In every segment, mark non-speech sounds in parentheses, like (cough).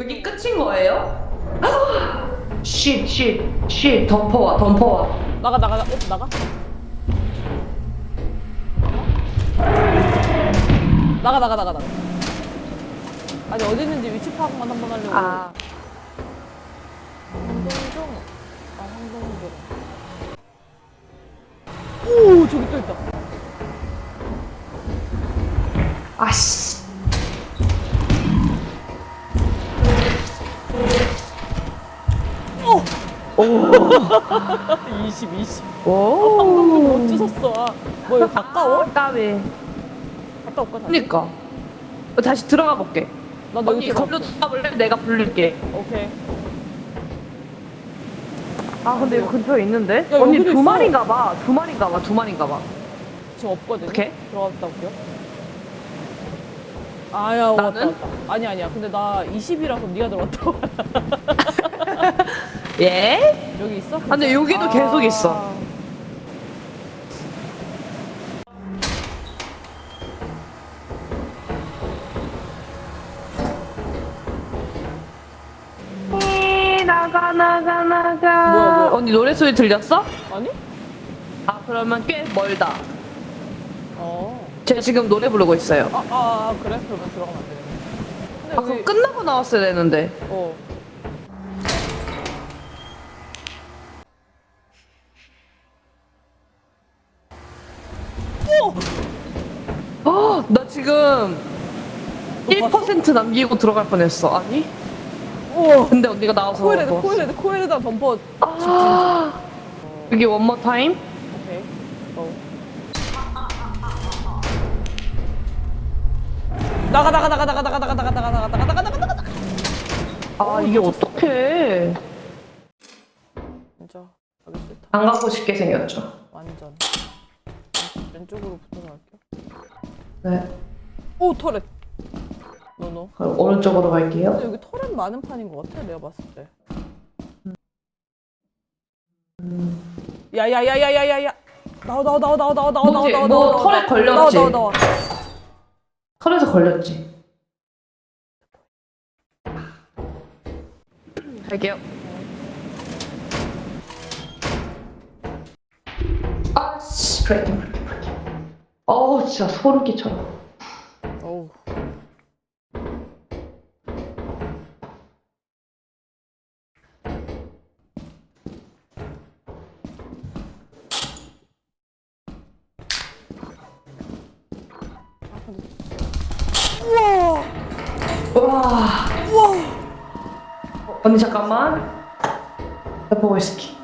여기 끝인 거예요? (gasps) 쉿, 쉿, 쉿. 덤퍼와, 덤퍼와. 나가 나가 나- 어 나가 나가 나가 나가 나가 아니 어디 있는지 위치 파악만 한번 하려고 아. 황동종 아 황동종 오 저기 또 있다 아씨. 오 20, 20 오. 못 주웠어 아, 뭐 가까워? 까비. 갔다 올까 다시? 그니까. 어, 다시 들어가 볼게. 언니 여기 들어가 거기로 들어가볼래? 내가 부를게. 오케이 아 근데 여기 근처에 있는데? 야, 언니 여기도 두 있어. 마리인가 봐. 두 마리인가 봐. 두 마리인가 봐. 지금 없거든 오케이. 들어갔다 올게요 아야 왔다 나는? 왔다 아니 아니야 근데 나 20이라서 네가 들어갔다 와 (laughs) 예? 여기 있어? 아, 근데 여기도 계속 있어. 나가 나가 나가. 뭐야, 뭐야? 언니 노래 소리 들렸어? 아니? 아 그러면 꽤 멀다. 어. 쟤 지금 노래 부르고 있어요. 아, 아, 아 그래? 그러면 들어가면 안 되겠네. 근데 아 그럼 여기- 끝나고 나왔어야 되는데. 어. 어, 나 지금 너 봤어? 1% 남기고 들어갈 뻔했어. 아니? 오. 근데 언니가 나와서. 코일헤드, 먹었어. 코일헤드, 코일헤드 덤퍼. 아, 여기 원모 타임? 오케이. 어. 나가 나가 나가 나가 나가 나가 나가 나가 나가 나가 나가 나가 나가 아 이게 어떡해. 진짜 가기 싫다. 안 가고 싶게 생겼죠. 완전. 왼쪽으로 붙어서 갈게요. 네. 오 터렛. 노노. 그럼 오른쪽으로 갈게요. 근데 여기 터렛 많은 판인 것 같아 내가 봤을 때. 야야야야야야야. 나와 나와 나와 나와 나와 나와 뭐지? 나와 뭐 나와 털에 나와, 걸렸지? 나와 나와 나와. 털에서 걸렸지. 갈게요. 아 씨, 브레이킹, 브레이킹, 브레이킹. 어우, 진짜 소름 끼쳐 와. 우와! 어, 언니 잠깐만. 나 보고 있을게.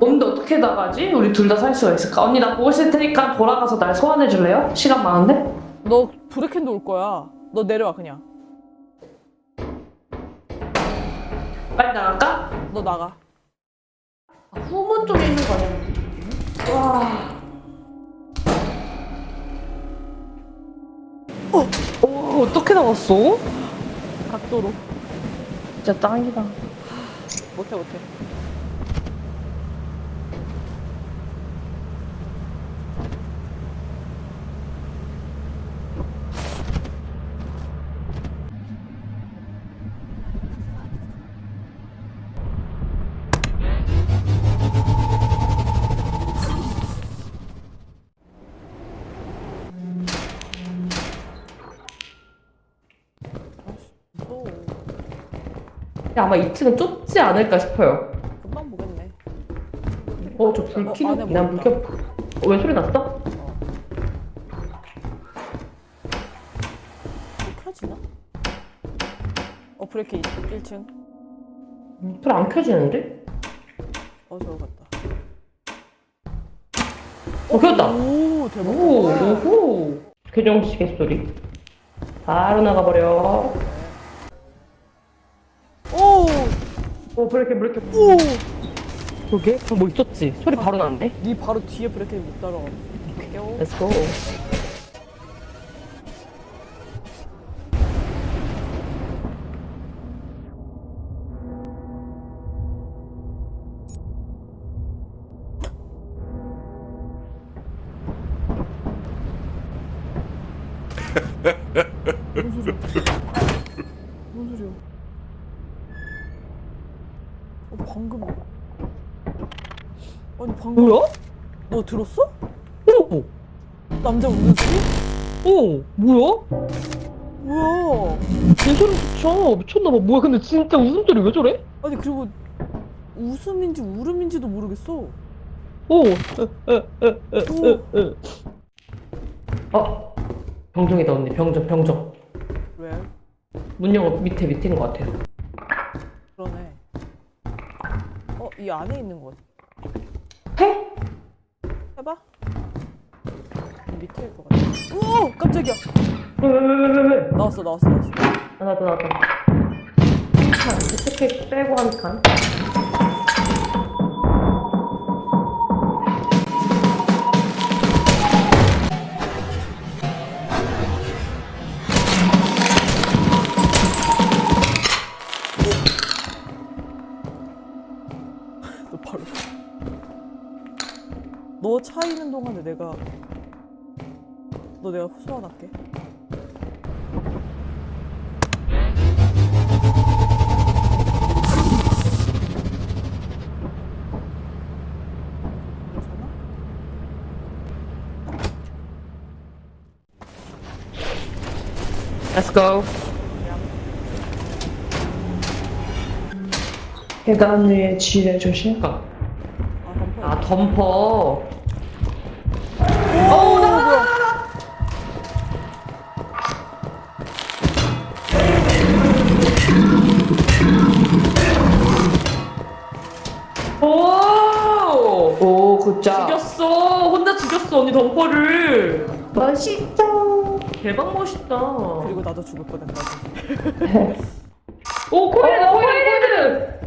언니 어떻게 나가지? 우리 둘 다 살 수가 있을까? 언니 나 보고 있을 테니까 돌아가서 날 소환해 줄래요? 시간 많은데? 너 브레켄도 올 거야. 너 내려와 그냥. 빨리 나갈까? 너 나가. 아, 후문 쪽에 있는 거 아니야? 와. 어, 오, 어떻게 나왔어? 각도로. 진짜 짱이다. 못해 못해. 무서워. 아마 2층은 좁지 않을까 싶어요. 금방 보겠네. 어, 저 불 어, 켜는, 안에 난불 뭐 켜. 어, 왜 소리 났어? 켜지나? 어 브레이크 1층. 불안 켜지는데? 어 저거 같다. 어, 켰다. 오 대박. 오, 오호. 교정 시계소리. 바로 나가버려. 어, 브레이크, 브레이크. 오. 그게? 뭐 있었지? 소리 바로 나는데? 네 바로 뒤에 브레이크 못 따라가. 갈게요. Let's go. 무슨 (laughs) 소리야? 무슨 소리야? 어, 방금. 아니, 방금. 뭐야? 너 들었어? 어, 남자 우는 소리? 어, 뭐야? 뭐야? 내 소리 좋죠. 미쳤나봐. 뭐야? 근데 진짜 웃음소리 왜 저래? 아니, 그리고 웃음인지 울음인지도 모르겠어. 오, 에, 에, 에, 에, 에, 에. 어, 병정이다 언니. 병정, 병정. 왜? 문영어 밑에 밑인 것 같아요. 그러네. 어, 이 안에 있는 거 해? 해봐. 이 밑에일 것 같아. 오! 깜짝이야. 왜, 왜, 왜, 왜, 왜? 나왔어, 나왔어, 나왔어. 아, 나도, 나도. 한, 어떻게 빼고 한 칸? 너차 있는 동안에 내가 너 내가 소환할게. Let's go. 계단 위에 지뢰 조심. 아, 덤퍼. 아, 덤퍼. 어, 나 뭐야? 오! 오, 굿자. 죽였어. 혼자 죽였어, 언니 덤퍼를. 멋있다. 대박 멋있다. 그리고 나도 죽을 뻔했다. 오, 코일드, 코일드!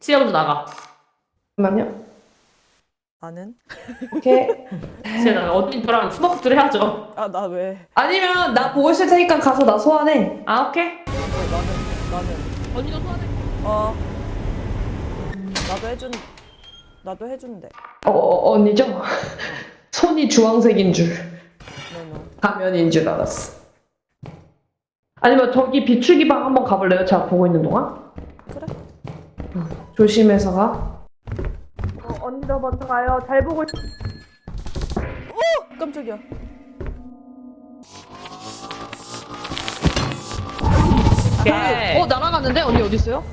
지혜 먼저 나가. 잠깐만요. 나는? 오케이. 나가. 언니 저랑 스머프들 해야죠. 아, 나 왜? 아니면 나 보고 있을 테니까 가서 나 소환해. 아, 오케이. 어, 나는 나는 언니도 소환해. 어 나도 해준 나도 해준대. 어, 어 언니죠? 손이 주황색인 줄. 너너 가면인 줄 알았어. 아니면 저기 비추기 방 한번 가볼래요? 제가 보고 있는 동안? 그래? 조심해서 가. 어, 언니도 먼저 가요. 잘 보고 있... 깜짝이야. 어 날아갔는데 언니 어디 있어요?